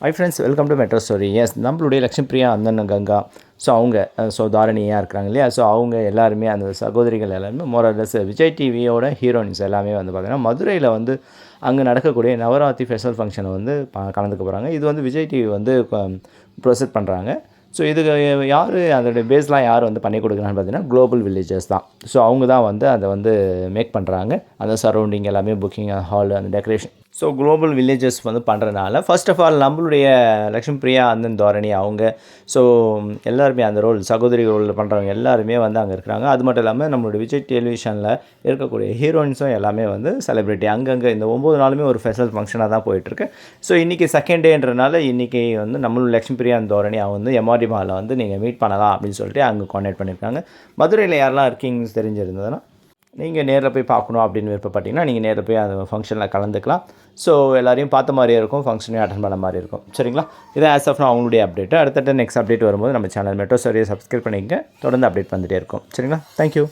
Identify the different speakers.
Speaker 1: Hi friends welcome to metro stories நம்மளுடைய லக்ஷ்மி பிரியா அந்தன் Ganga. So அவங்க ஸோ தாரணியாக இருக்கிறாங்க இல்லையா? ஸோ அவங்க எல்லாருமே அந்த சகோதரிகள் எல்லாருமே மோரலஸ் விஜய் டிவியோட ஹீரோயின்ஸ் எல்லாமே வந்து பார்த்திங்கன்னா மதுரையில் வந்து அங்கே நடக்கக்கூடிய நவராத்திரி ஃபெஸ்டிவல் ஃபங்க்ஷனை வந்து கலந்துக்க போகிறாங்க இது வந்து விஜய் டிவி வந்து ப்ரொசெட் பண்ணுறாங்க ஸோ இதுக்கு யார் அதோடய பேஸ்லாம் யார் வந்து பண்ணி கொடுக்குறான்னு பார்த்தீங்கன்னா குளோபல் வில்லேஜஸ் தான். ஸோ அவங்க தான் வந்து அதை வந்து மேக் பண்ணுறாங்க அந்த சரௌண்டிங் எல்லாமே புக்கிங் ஹால் அந்த டெக்கரேஷன் ஸோ குளோபல் வில்லேஜஸ் வந்து பண்ணுறதுனால ஃபர்ஸ்ட் ஆஃப் ஆல் நம்மளுடைய லக்ஷ்மி பிரியா அந்தன் தோரணி அவங்க ஸோ எல்லாருமே அந்த ரோல் சகோதரி ரோலில் பண்ணுறவங்க எல்லாருமே வந்து அங்கே இருக்கிறாங்க. அது மட்டும் இல்லாமல் நம்மளுடைய விஜய் டெலிவிஷனில் இருக்கக்கூடிய ஹீரோயின்ஸும் எல்லாமே வந்து செலிப்ரிட்டி அங்கங்கே இந்த ஒம்பது நாளுமே ஒரு ஃபெஷல் ஃபங்க்ஷனாக தான் போயிட்டுருக்கு ஸோ இன்றைக்கி செகண்ட் டேன்றனால இன்றைக்கி வந்து நம்மளோட லக்ஷ்மி பிரியா தோரணி அவங்க வந்து எம்ஆர் மாலில் வந்து நீங்கள் மீட் பண்ணலாம் அப்படின்னு சொல்லிட்டு அங்கே காண்டாக்ட் பண்ணியிருக்காங்க மதுரையில் யாரெல்லாம் இருக்கீங்கன்னு தெரிஞ்சிருந்ததுன்னா நீங்கள் நேரில் போய் பார்க்கணும் அப்படின்னு விருப்பப்பட்டீங்கன்னா நீங்கள் நேரில் போய் அந்த ஃபங்க்ஷனில் கலந்துக்கலாம். ஸோ எல்லாரையும் பார்த்த மாதிரியே இருக்கும் ஃபங்க்ஷனையும் அட்டன் பண்ண மாதிரி இருக்கும். சரிங்களா? இது ஆஸ் ஆஃப் நான் அவங்களுடைய அப்டேட்டு அடுத்தடுத்த நெக்ஸ்ட் அப்டேட் வரும்போது நம்ம சேனல் மெட்ரோ சரியை சப்ஸ்கிரைப் பண்ணிக்கங்க. தொடர்ந்து அப்டேட் வந்துகிட்டே இருக்கும். சரிங்களா? தேங்க்யூ